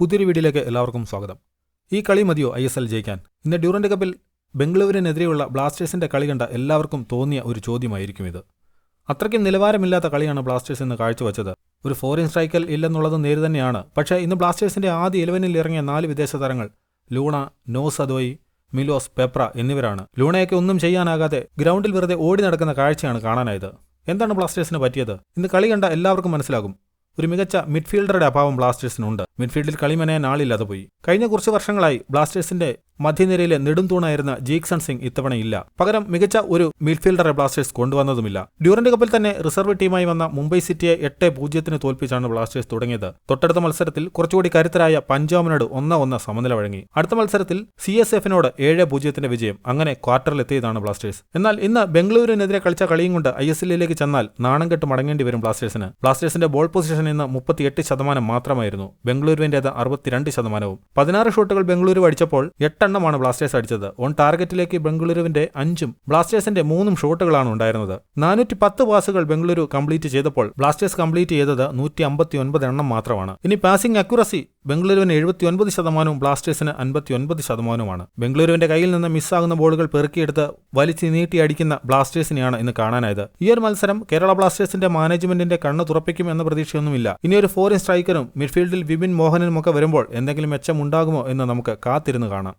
പുതിയൊരു വീഡിയോയിലേക്ക് എല്ലാവർക്കും സ്വാഗതം. ഈ കളി മതിയോ ഐ എസ് എൽ ജയിക്കാൻ? ഇന്ന് ഡ്യൂറന്റ് കപ്പിൽ ബംഗളൂരിനെതിരെയുള്ള ബ്ലാസ്റ്റേഴ്സിന്റെ കളി കണ്ട എല്ലാവർക്കും തോന്നിയ ഒരു ചോദ്യമായിരിക്കും ഇത്. അത്രയ്ക്കും നിലവാരമില്ലാത്ത കളിയാണ് ബ്ലാസ്റ്റേഴ്സ് ഇന്ന് കാഴ്ചവെച്ചത്. ഒരു ഫോറിൻ സ്ട്രൈക്കൽ ഇല്ലെന്നുള്ളത് നേര് തന്നെയാണ്. പക്ഷേ ഇന്ന് ബ്ലാസ്റ്റേഴ്സിന്റെ ആദ്യ ഇലവനിൽ ഇറങ്ങിയ നാല് വിദേശ താരങ്ങൾ ലൂണ നോസ് അദോയി മിലോസ് പെപ്ര എന്നിവരാണ്. ലൂണയൊക്കെ ഒന്നും ചെയ്യാനാകാതെ ഗ്രൗണ്ടിൽ വെറുതെ ഓടി നടക്കുന്ന കാഴ്ചയാണ് കാണാനായത്. എന്താണ് ബ്ലാസ്റ്റേഴ്സിന് പറ്റിയത്? ഇന്ന് കളി കണ്ട എല്ലാവർക്കും മനസ്സിലാകും. ഒരു മികച്ച മിഡ്ഫീൽഡറുടെ അഭാവം ബ്ലാസ്റ്റേഴ്സിനുണ്ട്. മിഡ്ഫീൽഡിൽ കളി മെനയാൻ ആളില്ലാതെ പോയി. കഴിഞ്ഞ കുറച്ച് വർഷങ്ങളായി ബ്ലാസ്റ്റേഴ്സിന്റെ മധ്യനിരയിലെ നെടുംതൂണായിരുന്ന ജീക്സൺ സിംഗ് ഇത്തവണയില്ല. പകരം മികച്ച ഒരു മിഡ്ഫീൽഡറെ ബ്ലാസ്റ്റേഴ്സ് കൊണ്ടുവന്നതുമില്ല. ഡ്യൂറന്റ് കപ്പിൽ തന്നെ റിസർവ് ടീമായി വന്ന മുംബൈ സിറ്റിയെ എട്ട് പൂജ്യത്തിന് തോൽപ്പിച്ചാണ് ബ്ലാസ്റ്റേഴ്സ് തുടങ്ങിയത്. തൊട്ടടുത്ത മത്സരത്തിൽ കുറച്ചുകൂടി കരുത്തരായ പഞ്ചാബിനോട് ഒന്ന ഒന്ന് സമനില വഴങ്ങി. അടുത്ത മത്സരത്തിൽ സി എസ് എഫിനോട് ഏഴ് പൂജ്യത്തിന്റെ വിജയം അങ്ങനെ ക്വാർട്ടറിലെത്തിയതാണ് ബ്ലാസ്റ്റേഴ്സ്. എന്നാൽ ഇന്ന് ബംഗളൂരുവിനെതിരെ കളിച്ച കളിയും കൊണ്ട് ഐ എസ് എല്ലിലേക്ക് ചെന്നാൽ നാണം കെട്ട് മടങ്ങേണ്ടി വരും ബ്ലാസ്റ്റേഴ്സിന്. ബ്ലാസ്റ്റേഴ്സിന്റെ ബോൾ പൊസിഷൻ ഇന്ന് മുപ്പത്തിയെട്ട് ശതമാനം മാത്രമായിരുന്നു ബംഗളൂരുവിന്റേത് അറുപത്തിരണ്ട് ശതമാനവും. പതിനാറ് ഷോട്ടുകൾ ബംഗളൂരു അടിച്ചപ്പോൾ എട്ടെണ്ണമാണ് ബ്ലാസ്റ്റേഴ്സ് അടിച്ചത്. ഓൺ ടാർഗറ്റിലേക്ക് ബംഗളൂരുവിന്റെ അഞ്ചും ബ്ലാസ്റ്റേഴ്സിന്റെ മൂന്നും ഷോട്ടുകളാണ് ഉണ്ടായിരുന്നത്. നാനൂറ്റി പത്ത് പാസുകൾ ബംഗളൂരു കംപ്ലീറ്റ് ചെയ്തപ്പോൾ ബ്ലാസ്റ്റേഴ്സ് കംപ്ലീറ്റ് ചെയ്തത് നൂറ്റി അമ്പത്തി ഒൻപത് എണ്ണം മാത്രമാണ്. ഇനി പാസിംഗ് അക്യുറസി ബംഗളൂരുവിന് എഴുപത്തി ഒൻപത് ശതമാനവും ബ്ലാസ്റ്റേഴ്സിന് അൻപത്തി ഒൻപത് ശതമാനവുമാണ്. ബംഗളൂരുവിന്റെ കയ്യിൽ നിന്ന് മിസ്സാകുന്ന ബോളുകൾ പെറുക്കിയെടുത്ത് വലിച്ചു നീട്ടി അടിക്കുന്ന ബ്ലാസ്റ്റേഴ്സിനെയാണ് ഇന്ന് കാണാനായത്. ഈ ഒരു മത്സരം കേരള ബ്ലാസ്റ്റേഴ്സിന്റെ മാനേജ്മെന്റിന്റെ കണ്ണ് തുറപ്പിക്കും എന്ന പ്രതീക്ഷയൊന്നുമില്ല. ഇനി ഒരു ഫോറിൻ സ്ട്രൈക്കറും മിഡ്ഫീൽഡിൽ വിപിൻ മോഹനനും ഒക്കെ വരുമ്പോൾ എന്തെങ്കിലും മെച്ചമുണ്ടാകുമോ എന്ന് നമുക്ക് കാത്തിരുന്ന് കാണാം.